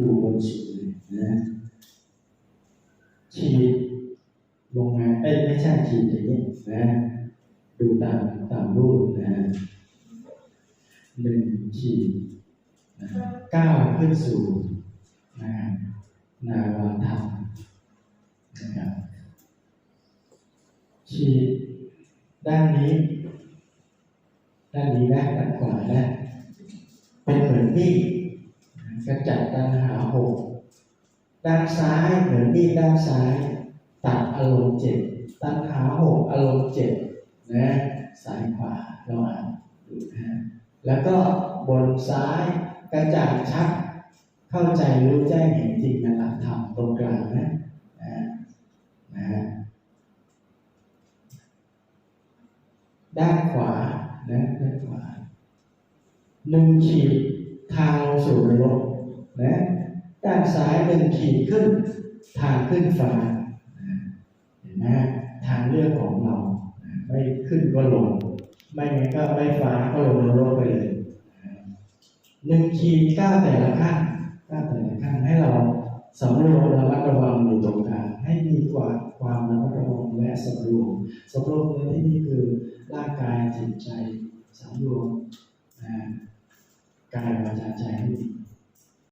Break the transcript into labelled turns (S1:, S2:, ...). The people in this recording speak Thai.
S1: ดูบนสุดเลยนะฉีดลงมานเอ้ยไม่ใช่ฉีดอย่างนี้นะดูตามตามรูปนะหนึ่งฉีดนะก้าวขึ้นสู่นะนาวาธรรมนะครับฉีดด้านนี้ ด้านนี้ได้ด้านขวาได้เป็นเหมือนมีด กระจัดตัณหาหกด้านซ้ายเหมือนมีดด้านซ้าย ตัดอารมณ์เจ็ดตัณหาหกอารมณ์เจ็ดนะซ้ายขวาเราอ่านดูนะแล้วก็บนซ้ายกระจ่างชัด เข้าใจรู้แจ้งเห็นจริงในหลักธรรมตรงกลางนะนะนะด้านขวานะด้านขวาหนึ่งขีดทางสู่นรก นะด้านซ้ายหนึ่งขีดขึ้น ทางขึ้นฟ้าเห็นไหมทางเลือกของเรา ไม่ขึ้นก็ลง ไม่งั้นก็ไม่ฟ้าก็ลงนรกไปเลยหนึ่งขีดก้าวแต่ละขั้นก้าวแต่ละขั้นให้เราสำรวมระมัดระวังอยู่ตรงกลางให้มีความความระมัดระวังและสำรวมสำรวมในที่นี้คือร่างกายจิตใจสำรวมกายวาจาใจให้ดี